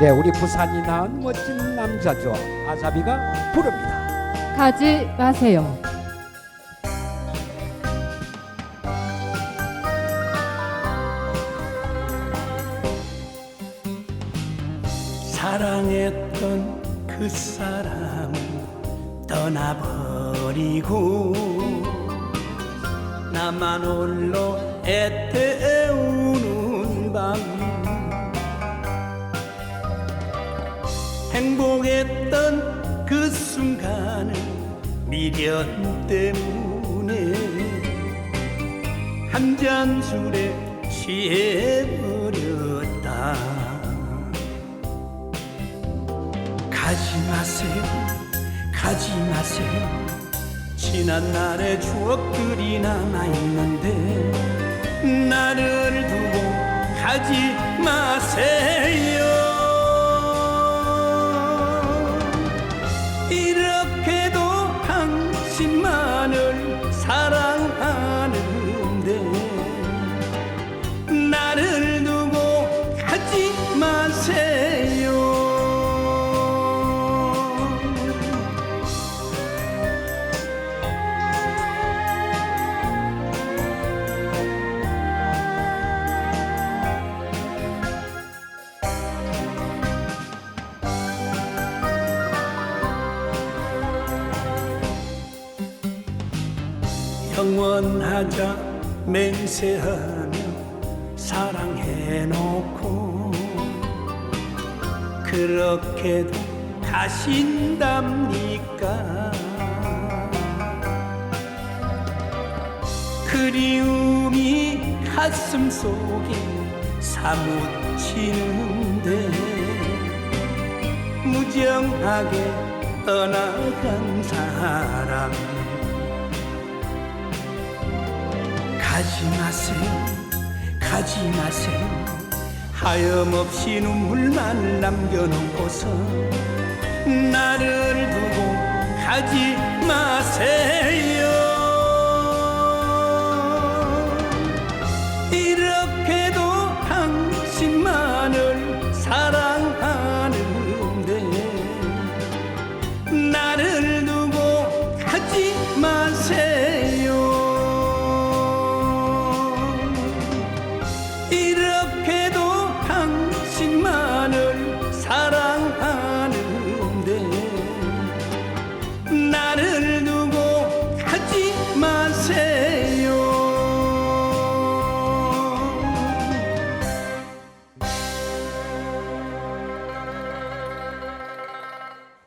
네, 우리 부산이 낳은 멋진 남자죠. 아자비가 부릅니다. 가지 마세요. 사랑했던 그 사람 떠나버리고 나만 홀로 애태우는 행복했던 그 순간을 미련 때문에 한 잔 술에 취해버렸다. 가지 마세요 가지 마세요. 지난 날의 추억들이 남아있는데 나를 두고 가지 마세요 영원하자 맹세하며 사랑해놓고 그렇게도 가신답니까? 그리움이 가슴 속에 사무치는데 무정하게 떠나간 사람 가지 마세요. 가지 마세요. 하염없이 눈물만 남겨놓고서 나를 두고 가지 마세요